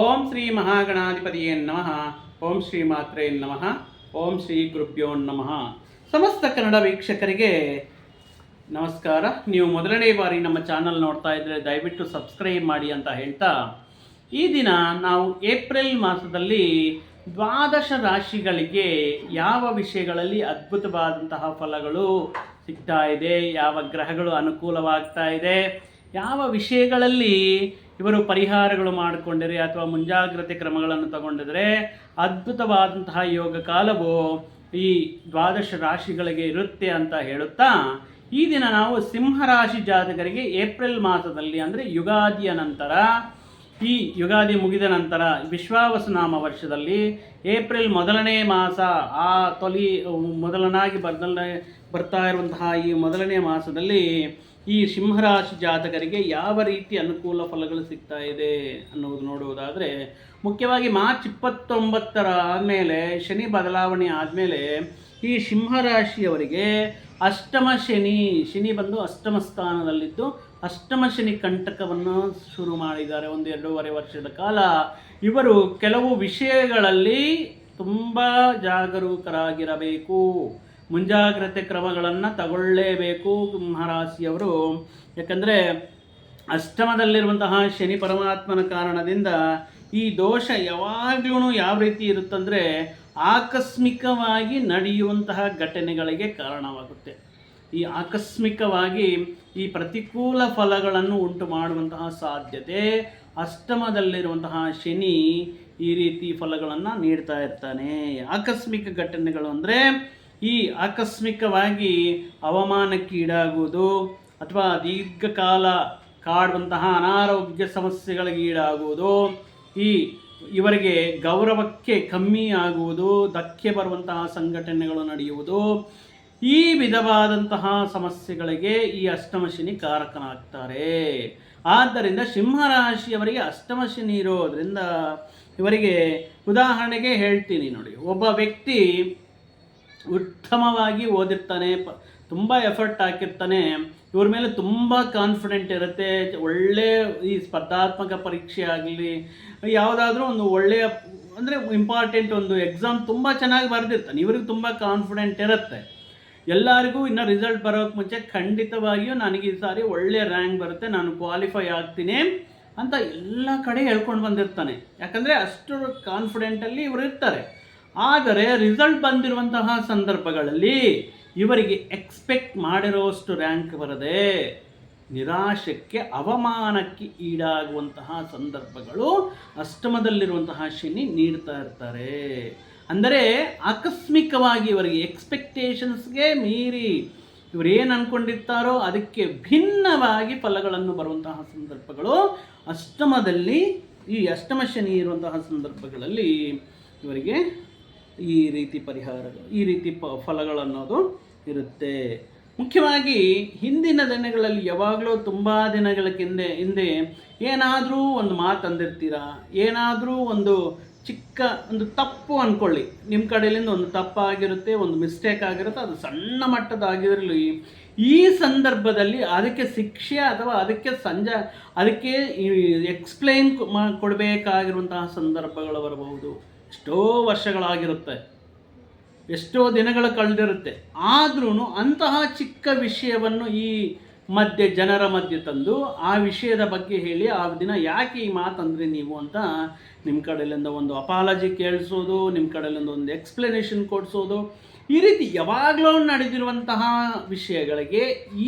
ಓಂ ಶ್ರೀ ಮಹಾಗಣಾಧಿಪತಿಯೇ ನಮಃ. ಓಂ ಶ್ರೀ ಮಾತ್ರೇ ನಮಃ. ಓಂ ಶ್ರೀ ಗುರುಭ್ಯೋ ನಮಃ. ಸಮಸ್ತ ಕನ್ನಡ ವೀಕ್ಷಕರಿಗೆ ನಮಸ್ಕಾರ. ನೀವು ಮೊದಲನೇ ಬಾರಿ ನಮ್ಮ ಚಾನಲ್ ನೋಡ್ತಾ ಇದ್ದರೆ ದಯವಿಟ್ಟು ಸಬ್ಸ್ಕ್ರೈಬ್ ಮಾಡಿ ಅಂತ ಹೇಳ್ತಾ, ಈ ದಿನ ನಾವು ಏಪ್ರಿಲ್ ಮಾಸದಲ್ಲಿ ದ್ವಾದಶ ರಾಶಿಗಳಿಗೆ ಯಾವ ವಿಷಯಗಳಲ್ಲಿ ಅದ್ಭುತವಾದಂತಹ ಫಲಗಳು ಸಿಗ್ತಾ ಇದೆ, ಯಾವ ಗ್ರಹಗಳು ಅನುಕೂಲವಾಗ್ತಾ ಇದೆ, ಯಾವ ವಿಷಯಗಳಲ್ಲಿ ಇವರು ಪರಿಹಾರಗಳು ಮಾಡಿಕೊಂಡರೆ ಅಥವಾ ಮುಂಜಾಗ್ರತೆ ಕ್ರಮಗಳನ್ನು ತಗೊಂಡಿದ್ರೆ ಅದ್ಭುತವಾದಂತಹ ಯೋಗ ಕಾಲವು ಈ ದ್ವಾದಶ ರಾಶಿಗಳಿಗೆ ಇರುತ್ತೆ ಅಂತ ಹೇಳುತ್ತಾ, ಈ ದಿನ ನಾವು ಸಿಂಹರಾಶಿ ಜಾತಕರಿಗೆ ಏಪ್ರಿಲ್ ಮಾಸದಲ್ಲಿ ಅಂದರೆ ಯುಗಾದಿಯ ನಂತರ, ಈ ಯುಗಾದಿ ಮುಗಿದ ನಂತರ ವಿಶ್ವಾವಸನಾಮ ವರ್ಷದಲ್ಲಿ ಏಪ್ರಿಲ್ ಮೊದಲನೇ ಮಾಸ, ಆ ತೊಲಿ, ಮೊದಲನಾಗಿ ಬರ್ದಲ್ಲೇ ಬರ್ತಾ ಇರುವಂತಹ ಈ ಮೊದಲನೇ ಮಾಸದಲ್ಲಿ ಈ ಸಿಂಹರಾಶಿ ಜಾತಕರಿಗೆ ಯಾವ ರೀತಿ ಅನುಕೂಲ ಫಲಗಳು ಸಿಗ್ತಾ ಇದೆ ಅನ್ನೋದು ನೋಡುವುದಾದರೆ, ಮುಖ್ಯವಾಗಿ ಮಾರ್ಚ್ ಇಪ್ಪತ್ತೊಂಬತ್ತರ ಆದಮೇಲೆ ಶನಿ ಬದಲಾವಣೆ ಆದಮೇಲೆ ಈ ಸಿಂಹರಾಶಿಯವರಿಗೆ ಅಷ್ಟಮ ಶನಿ ಶನಿ ಬಂದು ಅಷ್ಟಮ ಸ್ಥಾನದಲ್ಲಿದ್ದು ಅಷ್ಟಮ ಶನಿ ಕಂಟಕವನ್ನು ಶುರು ಮಾಡಿದ್ದಾರೆ ಒಂದು ಎರಡೂವರೆ ವರ್ಷದ ಕಾಲ. ಇವರು ಕೆಲವು ವಿಷಯಗಳಲ್ಲಿ ತುಂಬ ಜಾಗರೂಕರಾಗಿರಬೇಕು. ಮುಂಜಾಗ್ರತೆ ಕ್ರಮಗಳನ್ನು ತಗೊಳ್ಳೇಬೇಕು ಮಹಾರಾಶಿಯವರು. ಯಾಕಂದರೆ ಅಷ್ಟಮದಲ್ಲಿರುವಂತಹ ಶನಿ ಪರಮಾತ್ಮನ ಕಾರಣದಿಂದ ಈ ದೋಷ ಯಾವಾಗ್ಲೂ ಯಾವ ರೀತಿ ಇರುತ್ತಂದರೆ ಆಕಸ್ಮಿಕವಾಗಿ ನಡೆಯುವಂತಹ ಘಟನೆಗಳಿಗೆ ಕಾರಣವಾಗುತ್ತೆ. ಈ ಆಕಸ್ಮಿಕವಾಗಿ ಈ ಪ್ರತಿಕೂಲ ಫಲಗಳನ್ನು ಉಂಟು ಮಾಡುವಂತಹ ಸಾಧ್ಯತೆ ಅಷ್ಟಮದಲ್ಲಿರುವಂತಹ ಶನಿ ಈ ರೀತಿ ಫಲಗಳನ್ನು ನೀಡ್ತಾ ಇರ್ತಾನೆ. ಆಕಸ್ಮಿಕ ಘಟನೆಗಳು ಅಂದರೆ ಈ ಆಕಸ್ಮಿಕವಾಗಿ ಅವಮಾನಕ್ಕೀಡಾಗುವುದು ಅಥವಾ ದೀರ್ಘಕಾಲ ಕಾಡುವಂತಹ ಅನಾರೋಗ್ಯ ಸಮಸ್ಯೆಗಳಿಗೆ ಈಡಾಗುವುದು, ಈ ಇವರಿಗೆ ಗೌರವಕ್ಕೆ ಕಮ್ಮಿ ಆಗುವುದು, ಧಕ್ಕೆ ಬರುವಂತಹ ಸಂಘಟನೆಗಳು ನಡೆಯುವುದು, ಈ ವಿಧವಾದಂತಹ ಸಮಸ್ಯೆಗಳಿಗೆ ಈ ಅಷ್ಟಮ ಶನಿ ಕಾರಕನಾಗ್ತಾರೆ. ಆದ್ದರಿಂದ ಸಿಂಹರಾಶಿಯವರಿಗೆ ಅಷ್ಟಮ ಶನಿ ಇರೋದ್ರಿಂದ ಇವರಿಗೆ ಉದಾಹರಣೆಗೆ ಹೇಳ್ತೀನಿ ನೋಡಿ, ಒಬ್ಬ ವ್ಯಕ್ತಿ ಉತ್ತಮವಾಗಿ ಓದಿರ್ತಾನೆ, ಪ, ತುಂಬ ಎಫರ್ಟ್ ಹಾಕಿರ್ತಾನೆ. ಇವ್ರ ಮೇಲೆ ತುಂಬ ಕಾನ್ಫಿಡೆಂಟ್ ಇರುತ್ತೆ. ಒಳ್ಳೆ ಈ ಸ್ಪರ್ಧಾತ್ಮಕ ಪರೀಕ್ಷೆ ಆಗಲಿ, ಯಾವುದಾದ್ರೂ ಒಂದು ಒಳ್ಳೆಯ, ಅಂದರೆ ಇಂಪಾರ್ಟೆಂಟ್ ಒಂದು ಎಕ್ಸಾಮ್ ತುಂಬ ಚೆನ್ನಾಗಿ ಬರೆದಿರ್ತಾನೆ. ಇವ್ರಿಗೆ ತುಂಬ ಕಾನ್ಫಿಡೆಂಟ್ ಇರುತ್ತೆ. ಎಲ್ಲರಿಗೂ ಇನ್ನು ರಿಸಲ್ಟ್ ಬರೋಕ್ಕೆ ಮುಂಚೆ ಖಂಡಿತವಾಗಿಯೂ ನನಗೆ ಈ ಸಾರಿ ಒಳ್ಳೆಯ ರ್ಯಾಂಕ್ ಬರುತ್ತೆ. ನಾನು ಕ್ವಾಲಿಫೈ ಆಗ್ತೀನಿ ಅಂತ ಎಲ್ಲ ಕಡೆ ಹೇಳ್ಕೊಂಡು ಬಂದಿರ್ತಾನೆ. ಯಾಕಂದರೆ ಅಷ್ಟು ಕಾನ್ಫಿಡೆಂಟಲ್ಲಿ ಇವರು ಇರ್ತಾರೆ. ಆದರೆ ರಿಸಲ್ಟ್ ಬಂದಿರುವಂತಹ ಸಂದರ್ಭಗಳಲ್ಲಿ ಇವರಿಗೆ ಎಕ್ಸ್ಪೆಕ್ಟ್ ಮಾಡಿರೋಷ್ಟು ರ್ಯಾಂಕ್ ಬರದೆ ನಿರಾಶಕ್ಕೆ, ಅವಮಾನಕ್ಕೆ ಈಡಾಗುವಂತಹ ಸಂದರ್ಭಗಳು ಅಷ್ಟಮದಲ್ಲಿರುವಂತಹ ಶನಿ ನೀಡ್ತಾ ಇರ್ತಾರೆ. ಅಂದರೆ ಆಕಸ್ಮಿಕವಾಗಿ ಇವರಿಗೆ ಎಕ್ಸ್ಪೆಕ್ಟೇಷನ್ಸ್ಗೆ ಮೀರಿ ಇವರು ಏನು ಅಂದ್ಕೊಂಡಿರ್ತಾರೋ ಅದಕ್ಕೆ ಭಿನ್ನವಾಗಿ ಫಲಗಳನ್ನು ಬರುವಂತಹ ಸಂದರ್ಭಗಳು ಅಷ್ಟಮದಲ್ಲಿ ಈ ಅಷ್ಟಮ ಶನಿ ಇರುವಂತಹ ಸಂದರ್ಭಗಳಲ್ಲಿ ಇವರಿಗೆ ಈ ರೀತಿ ಪರಿಹಾರಗಳು ಈ ರೀತಿ ಪ ಫಲಗಳನ್ನೋದು ಇರುತ್ತೆ. ಮುಖ್ಯವಾಗಿ ಹಿಂದಿನ ದಿನಗಳಲ್ಲಿ ಯಾವಾಗಲೂ ತುಂಬ ದಿನಗಳ ಹಿಂದೆ ಹಿಂದೆ ಏನಾದರೂ ಒಂದು ಮಾತು ಅಂದಿರ್ತೀರಾ ಏನಾದರೂ ಒಂದು ಚಿಕ್ಕ, ಒಂದು ತಪ್ಪು ಅಂದ್ಕೊಳ್ಳಿ ನಿಮ್ಮ ಕಡೆಯಿಂದ ಒಂದು ತಪ್ಪಾಗಿರುತ್ತೆ, ಒಂದು ಮಿಸ್ಟೇಕ್ ಆಗಿರುತ್ತೆ, ಅದು ಸಣ್ಣ ಮಟ್ಟದಾಗಿರಲಿ ಈ ಸಂದರ್ಭದಲ್ಲಿ ಅದಕ್ಕೆ ಶಿಕ್ಷೆ ಅಥವಾ ಅದಕ್ಕೆ ಸಂಜ, ಅದಕ್ಕೆ ಎಕ್ಸ್ಪ್ಲೈನ್ ಕೊಡಬೇಕಾಗಿರುವಂತಹ ಸಂದರ್ಭಗಳು ಬರಬಹುದು. ಎಷ್ಟೋ ವರ್ಷಗಳಾಗಿರುತ್ತೆ. ಎಷ್ಟೋ ದಿನಗಳು ಕಳೆದಿರುತ್ತೆ. ಆದ್ರೂ ಅಂತಹ ಚಿಕ್ಕ ವಿಷಯವನ್ನು ಈ ಮಧ್ಯೆ, ಜನರ ಮಧ್ಯೆ ತಂದು ಆ ವಿಷಯದ ಬಗ್ಗೆ ಹೇಳಿ ಆ ದಿನ ಯಾಕೆ ಈ ಮಾತಂದ್ರಿ ನೀವು ಅಂತ ನಿಮ್ಮ ಕಡೆಯಿಂದ ಒಂದು ಅಪಾಲಜಿ ಕೇಳಿಸೋದು, ನಿಮ್ಮ ಕಡೆಯಿಂದ ಒಂದು ಎಕ್ಸ್ಪ್ಲನೇಷನ್ ಕೊಡಿಸೋದು. ಈ ರೀತಿ ಯಾವಾಗಲೂ ನಡೆದಿರುವಂತಹ ವಿಷಯಗಳಿಗೆ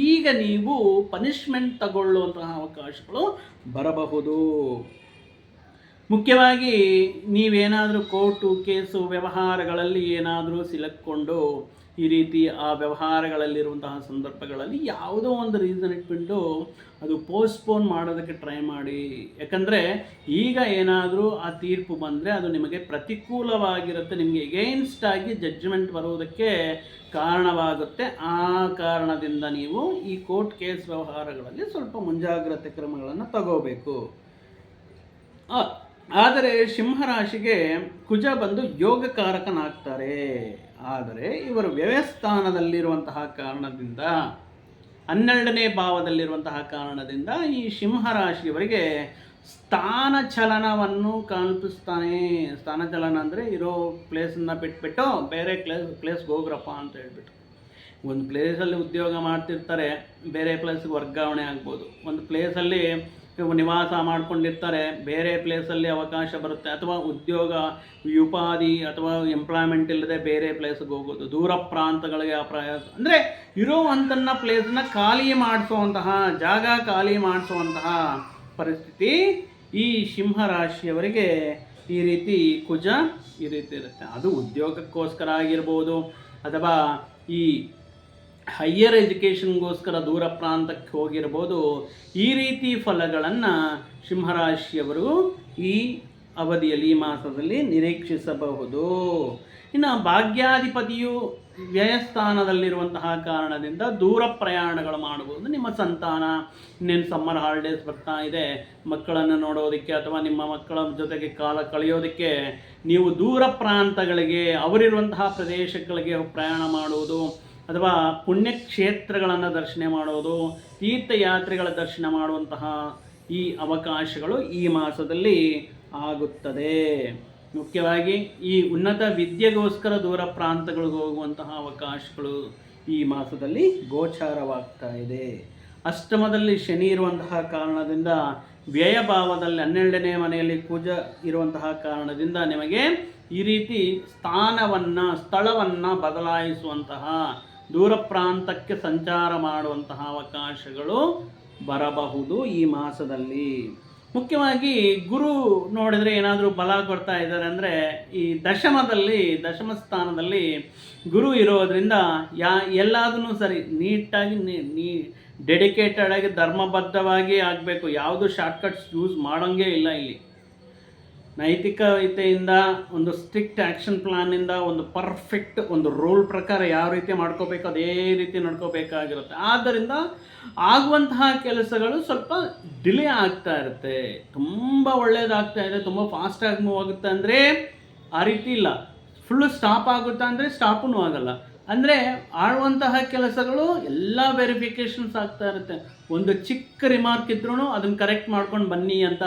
ಈಗ ನೀವು ಪನಿಷ್ಮೆಂಟ್ ತಗೊಳ್ಳುವಂತಹ ಅವಕಾಶಗಳು ಬರಬಹುದು. ಮುಖ್ಯವಾಗಿ ನೀವೇನಾದರೂ ಕೋರ್ಟು ಕೇಸು ವ್ಯವಹಾರಗಳಲ್ಲಿ ಏನಾದರೂ ಸಿಲಕ್ಕೊಂಡು ಈ ರೀತಿ ಆ ವ್ಯವಹಾರಗಳಲ್ಲಿರುವಂತಹ ಸಂದರ್ಭಗಳಲ್ಲಿ ಯಾವುದೋ ಒಂದು ರೀಸನ್ ಇಟ್ಬಿಟ್ಟು ಅದು ಪೋಸ್ಟ್ಪೋನ್ ಮಾಡೋದಕ್ಕೆ ಟ್ರೈ ಮಾಡಿ. ಯಾಕಂದರೆ ಈಗ ಏನಾದರೂ ಆ ತೀರ್ಪು ಬಂದರೆ ಅದು ನಿಮಗೆ ಪ್ರತಿಕೂಲವಾಗಿರುತ್ತೆ, ನಿಮಗೆ ಎಗೇನ್ಸ್ಟ್ ಆಗಿ ಜಡ್ಜ್ಮೆಂಟ್ ಬರುವುದಕ್ಕೆ ಕಾರಣವಾಗುತ್ತೆ. ಆ ಕಾರಣದಿಂದ ನೀವು ಈ ಕೋರ್ಟ್ ಕೇಸ್ ವ್ಯವಹಾರಗಳಲ್ಲಿ ಸ್ವಲ್ಪ ಮುಂಜಾಗ್ರತೆ ಕ್ರಮಗಳನ್ನು ತಗೋಬೇಕು. ಆದರೆ ಸಿಂಹರಾಶಿಗೆ ಕುಜ ಬಂದು ಯೋಗಕಾರಕನಾಗ್ತಾರೆ. ಆದರೆ ಇವರು ವ್ಯವಸ್ಥಾನದಲ್ಲಿರುವಂತಹ ಕಾರಣದಿಂದ, ಹನ್ನೆರಡನೇ ಭಾವದಲ್ಲಿರುವಂತಹ ಕಾರಣದಿಂದ ಈ ಸಿಂಹರಾಶಿಯವರಿಗೆ ಸ್ಥಾನ ಚಲನವನ್ನು ಕಲ್ಪಿಸ್ತಾನೆ. ಸ್ಥಾನ ಚಲನ ಅಂದರೆ ಇರೋ ಪ್ಲೇಸನ್ನು ಬಿಟ್ಬಿಟ್ಟು ಬೇರೆ ಪ್ಲೇಸ್ ಪ್ಲೇಸ್ಗೆ ಹೋಗ್ರಪ್ಪ ಅಂತ ಹೇಳ್ಬಿಟ್ಟು. ಒಂದು ಪ್ಲೇಸಲ್ಲಿ ಉದ್ಯೋಗ ಮಾಡ್ತಿರ್ತಾರೆ, ಬೇರೆ ಪ್ಲೇಸ್ಗೆ ವರ್ಗಾವಣೆ ಆಗ್ಬೋದು. ಒಂದು ಪ್ಲೇಸಲ್ಲಿ ನಿವಾಸ ಮಾಡಿಕೊಂಡಿರ್ತಾರೆ, ಬೇರೆ ಪ್ಲೇಸಲ್ಲಿ ಅವಕಾಶ ಬರುತ್ತೆ. ಅಥವಾ ಉದ್ಯೋಗ, ಉಪಾಧಿ ಅಥವಾ ಎಂಪ್ಲಾಯ್ಮೆಂಟ್ ಇಲ್ಲದೆ ಬೇರೆ ಪ್ಲೇಸ್ಗೆ ಹೋಗೋದು, ದೂರ ಪ್ರಾಂತಗಳಿಗೆ ಆ ಪ್ರಯಾಸ. ಅಂದರೆ ಇರೋವಂಥನ್ನ ಪ್ಲೇಸನ್ನ ಖಾಲಿ ಮಾಡಿಸುವಂತಹ, ಜಾಗ ಖಾಲಿ ಮಾಡಿಸುವಂತಹ ಪರಿಸ್ಥಿತಿ ಈ ಸಿಂಹ ರಾಶಿಯವರಿಗೆ ಈ ರೀತಿ ಕುಜ ಈ ರೀತಿ ಇರುತ್ತೆ. ಅದು ಉದ್ಯೋಗಕ್ಕೋಸ್ಕರ ಆಗಿರ್ಬೋದು, ಅಥವಾ ಈ ಹೈಯರ್ ಎಜುಕೇಷನ್ಗೋಸ್ಕರ ದೂರ ಪ್ರಾಂತಕ್ಕೆ ಹೋಗಿರ್ಬೋದು ಈ ರೀತಿ ಫಲಗಳನ್ನು ಸಿಂಹರಾಶಿಯವರು ಈ ಅವಧಿಯಲ್ಲಿ ಈ ಮಾಸದಲ್ಲಿ ನಿರೀಕ್ಷಿಸಬಹುದು ಇನ್ನು ಭಾಗ್ಯಾಧಿಪತಿಯು ವ್ಯಯಸ್ಥಾನದಲ್ಲಿರುವಂತಹ ಕಾರಣದಿಂದ ದೂರ ಪ್ರಯಾಣಗಳು ಮಾಡಬಹುದು ನಿಮ್ಮ ಸಂತಾನ ಇನ್ನೇನು ಸಮ್ಮರ್ ಹಾಲಿಡೇಸ್ ಬರ್ತಾ ಇದೆ. ಮಕ್ಕಳನ್ನು ನೋಡೋದಕ್ಕೆ ಅಥವಾ ನಿಮ್ಮ ಮಕ್ಕಳ ಜೊತೆಗೆ ಕಾಲ ಕಳೆಯೋದಕ್ಕೆ ನೀವು ದೂರ ಪ್ರಾಂತಗಳಿಗೆ, ಅವರಿರುವಂತಹ ಪ್ರದೇಶಗಳಿಗೆ ಪ್ರಯಾಣ ಮಾಡುವುದು ಅಥವಾ ಪುಣ್ಯಕ್ಷೇತ್ರಗಳನ್ನು ದರ್ಶನ ಮಾಡೋದು, ತೀರ್ಥಯಾತ್ರೆಗಳ ದರ್ಶನ ಮಾಡುವಂತಹ ಈ ಅವಕಾಶಗಳು ಈ ಮಾಸದಲ್ಲಿ ಆಗುತ್ತದೆ. ಮುಖ್ಯವಾಗಿ ಈ ಉನ್ನತ ವಿದ್ಯೆಗೋಸ್ಕರ ದೂರ ಪ್ರಾಂತಗಳಿಗೆ ಹೋಗುವಂತಹ ಅವಕಾಶಗಳು ಈ ಮಾಸದಲ್ಲಿ ಗೋಚಾರವಾಗ್ತಾ ಇದೆ. ಅಷ್ಟಮದಲ್ಲಿ ಶನಿ ಇರುವಂತಹ ಕಾರಣದಿಂದ ವ್ಯಯಭಾವದಲ್ಲಿ ಹನ್ನೆರಡನೇ ಮನೆಯಲ್ಲಿ ಕುಜ ಇರುವಂತಹ ಕಾರಣದಿಂದ ನಿಮಗೆ ಈ ರೀತಿ ಸ್ಥಾನವನ್ನು, ಸ್ಥಳವನ್ನು ಬದಲಾಯಿಸುವಂತಹ ದೂರ ಪ್ರಾಂತಕ್ಕೆ ಸಂಚಾರ ಮಾಡುವಂತಹ ಅವಕಾಶಗಳು ಬರಬಹುದು ಈ ಮಾಸದಲ್ಲಿ. ಮುಖ್ಯವಾಗಿ ಗುರು ನೋಡಿದರೆ ಏನಾದರೂ ಬಲ ಕೊಡ್ತಾ ಇದ್ದಾರೆ ಅಂದರೆ ಈ ದಶಮದಲ್ಲಿ, ದಶಮ ಸ್ಥಾನದಲ್ಲಿ ಗುರು ಇರೋದರಿಂದ ಯಾ ಎಲ್ಲದನ್ನೂ ಸರಿ, ನೀಟಾಗಿ ನೀ ಡೆಡಿಕೇಟೆಡ್ ಆಗಿ, ಧರ್ಮಬದ್ಧವಾಗಿ ಆಗಬೇಕು. ಯಾವುದು ಶಾರ್ಟ್ಕಟ್ಸ್ ಯೂಸ್ ಮಾಡೋಂಗೇ ಇಲ್ಲ ಇಲ್ಲಿ. ನೈತಿಕತೆಯಿಂದ ಒಂದು ಸ್ಟ್ರಿಕ್ಟ್ ಆ್ಯಕ್ಷನ್ ಪ್ಲಾನಿಂದ ಒಂದು ಪರ್ಫೆಕ್ಟ್ ಒಂದು ರೂಲ್ ಪ್ರಕಾರ ಯಾವ ರೀತಿ ಮಾಡ್ಕೋಬೇಕು, ಅದೇ ರೀತಿ ನಡ್ಕೋಬೇಕಾಗಿರುತ್ತೆ. ಆದ್ದರಿಂದ ಆಗುವಂತಹ ಕೆಲಸಗಳು ಸ್ವಲ್ಪ ಡಿಲೇ ಆಗ್ತಾ ಇರುತ್ತೆ. ತುಂಬ ಒಳ್ಳೆಯದಾಗ್ತಾ ಇದೆ, ತುಂಬ ಫಾಸ್ಟಾಗಿ ಮೂವ್ ಆಗುತ್ತೆ ಅಂದರೆ ಆ ರೀತಿ ಇಲ್ಲ. ಫುಲ್ಲು ಸ್ಟಾಪ್ ಆಗುತ್ತಾ ಅಂದರೆ ಸ್ಟಾಪೂ ಆಗಲ್ಲ. ಅಂದರೆ ಆಳುವಂತಹ ಕೆಲಸಗಳು ಎಲ್ಲ ವೆರಿಫಿಕೇಷನ್ಸ್ ಆಗ್ತಾ ಇರುತ್ತೆ. ಒಂದು ಚಿಕ್ಕ ರಿಮಾರ್ಕ್ ಇದ್ರೂ ಅದನ್ನು ಕರೆಕ್ಟ್ ಮಾಡ್ಕೊಂಡು ಬನ್ನಿ ಅಂತ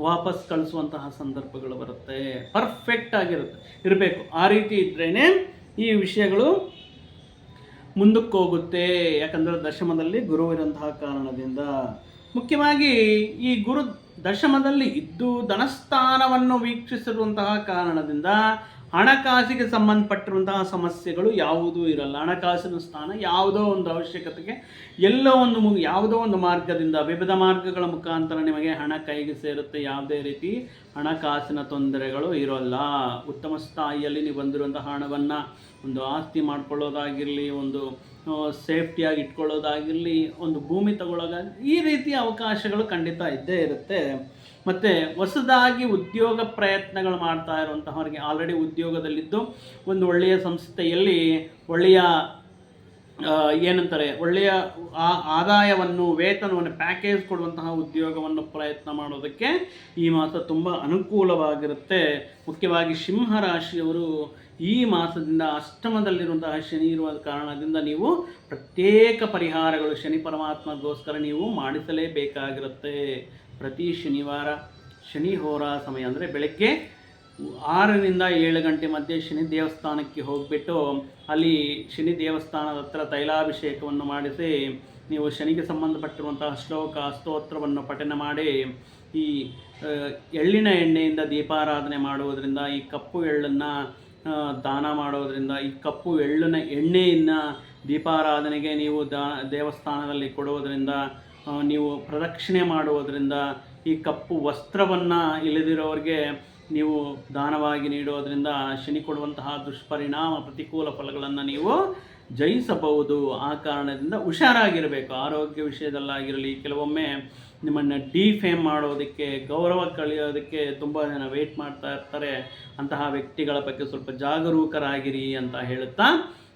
ವಾಪಸ್ ಕಳಿಸುವಂತಹ ಸಂದರ್ಭಗಳು ಬರುತ್ತೆ. ಪರ್ಫೆಕ್ಟ್ ಆಗಿರುತ್ತೆ. ಇರಬೇಕು. ಆ ರೀತಿ ಇದ್ರೇ ಈ ವಿಷಯಗಳು ಮುಂದಕ್ಕೆ ಹೋಗುತ್ತೆ. ಯಾಕಂದರೆ ದಶಮದಲ್ಲಿ ಗುರು ಇರೋಂತಹ ಕಾರಣದಿಂದ. ಮುಖ್ಯವಾಗಿ ಈ ಗುರು ದಶಮದಲ್ಲಿ ಇದ್ದು ಧನಸ್ಥಾನವನ್ನು ವೀಕ್ಷಿಸಿರುವಂತಹ ಕಾರಣದಿಂದ ಹಣಕಾಸಿಗೆ ಸಂಬಂಧಪಟ್ಟಿರುವಂತಹ ಸಮಸ್ಯೆಗಳು ಯಾವುದೂ ಇರಲ್ಲ. ಹಣಕಾಸಿನ ಸ್ಥಾನ ಯಾವುದೋ ಒಂದು ಅವಶ್ಯಕತೆಗೆ ಎಲ್ಲೋ ಒಂದು ಮು, ಯಾವುದೋ ಒಂದು ಮಾರ್ಗದಿಂದ, ವಿವಿಧ ಮಾರ್ಗಗಳ ಮುಖಾಂತರ ನಿಮಗೆ ಹಣ ಕೈಗೆ ಸೇರುತ್ತೆ. ಯಾವುದೇ ರೀತಿ ಹಣಕಾಸಿನ ತೊಂದರೆಗಳು ಇರೋಲ್ಲ. ಉತ್ತಮ ಸ್ಥಾಯಿಯಲ್ಲಿ ನೀವು ಬಂದಿರುವಂತಹ ಹಣವನ್ನು ಒಂದು ಆಸ್ತಿ ಮಾಡ್ಕೊಳ್ಳೋದಾಗಿರಲಿ, ಒಂದು ಸೇಫ್ಟಿಯಾಗಿ ಇಟ್ಕೊಳ್ಳೋದಾಗಿರಲಿ, ಒಂದು ಭೂಮಿ ತಗೊಳ್ಳೋದಾಗಿ ಈ ರೀತಿಯ ಅವಕಾಶಗಳು ಖಂಡಿತ ಇದ್ದೇ ಇರುತ್ತೆ. ಮತ್ತು ಹೊಸದಾಗಿ ಉದ್ಯೋಗ ಪ್ರಯತ್ನಗಳು ಮಾಡ್ತಾ ಇರುವಂತಹವರಿಗೆ ಆಲ್ರೆಡಿ ಉದ್ಯೋಗದಲ್ಲಿದ್ದು ಒಂದು ಒಳ್ಳೆಯ ಸಂಸ್ಥೆಯಲ್ಲಿ ಒಳ್ಳೆಯ ಏನಂತಾರೆ, ಒಳ್ಳೆಯ ಆದಾಯವನ್ನು, ವೇತನವನ್ನು ಪ್ಯಾಕೇಜ್ ಕೊಡುವಂತಹ ಉದ್ಯೋಗವನ್ನು ಪ್ರಯತ್ನ ಮಾಡೋದಕ್ಕೆ ಈ ಮಾಸ ತುಂಬ ಅನುಕೂಲವಾಗಿರುತ್ತೆ. ಮುಖ್ಯವಾಗಿ ಸಿಂಹರಾಶಿಯವರು ಈ ಮಾಸದಿಂದ ಅಷ್ಟಮದಲ್ಲಿರುವಂತಹ ಶನಿ ಇರುವ ಕಾರಣದಿಂದ ನೀವು ಪ್ರತ್ಯೇಕ ಪರಿಹಾರಗಳು, ಶನಿ ಪರಮಾತ್ಮಗೋಸ್ಕರ ನೀವು ಮಾಡಿಸಲೇಬೇಕಾಗಿರುತ್ತೆ. ಪ್ರತಿ ಶನಿವಾರ, ಶನಿ ಹೋರ ಸಮಯ ಅಂದರೆ ಬೆಳಗ್ಗೆ ಆರರಿಂದ ಏಳು ಗಂಟೆ ಮಧ್ಯೆ ಶನಿ ದೇವಸ್ಥಾನಕ್ಕೆ ಹೋಗಿಬಿಟ್ಟು ಅಲ್ಲಿ ಶನಿ ದೇವಸ್ಥಾನದ ಹತ್ರ ತೈಲಾಭಿಷೇಕವನ್ನು ಮಾಡಿಸಿ, ನೀವು ಶನಿಗೆ ಸಂಬಂಧಪಟ್ಟಿರುವಂತಹ ಶ್ಲೋಕ, ಸ್ತೋತ್ರವನ್ನು ಪಠನೆ ಮಾಡಿ, ಈ ಎಳ್ಳಿನ ಎಣ್ಣೆಯಿಂದ ದೀಪಾರಾಧನೆ ಮಾಡುವುದರಿಂದ, ಈ ಕಪ್ಪು ಎಳ್ಳನ್ನು ದಾನ ಮಾಡೋದರಿಂದ ಈ ಕಪ್ಪು ಎಳ್ಳಿನ ಎಣ್ಣೆಯನ್ನು ದೀಪಾರಾಧನೆಗೆ ನೀವು ದೇವಸ್ಥಾನದಲ್ಲಿ ಕೊಡುವುದರಿಂದ ನೀವು ಪ್ರದಕ್ಷಿಣೆ ಮಾಡುವುದರಿಂದ ಈ ಕಪ್ಪು ವಸ್ತ್ರವನ್ನು ಇಳಿದಿರೋರಿಗೆ ನೀವು ದಾನವಾಗಿ ನೀಡೋದರಿಂದ ಶನಿ ಕೊಡುವಂತಹ ದುಷ್ಪರಿಣಾಮ ಪ್ರತಿಕೂಲ ಫಲಗಳನ್ನು ನೀವು ಜಯಿಸಬಹುದು. ಆ ಕಾರಣದಿಂದ ಹುಷಾರಾಗಿರಬೇಕು. ಆರೋಗ್ಯ ವಿಷಯದಲ್ಲಾಗಿರಲಿ, ಕೆಲವೊಮ್ಮೆ ನಿಮ್ಮನ್ನು ಡಿಫೇಮ್ ಮಾಡೋದಕ್ಕೆ, ಗೌರವ ಕಳೆಯೋದಕ್ಕೆ ತುಂಬ ಜನ ವೆಯ್ಟ್ ಮಾಡ್ತಾ ಇರ್ತಾರೆ. ಅಂತಹ ವ್ಯಕ್ತಿಗಳ ಬಗ್ಗೆ ಸ್ವಲ್ಪ ಜಾಗರೂಕರಾಗಿರಿ ಅಂತ ಹೇಳುತ್ತಾ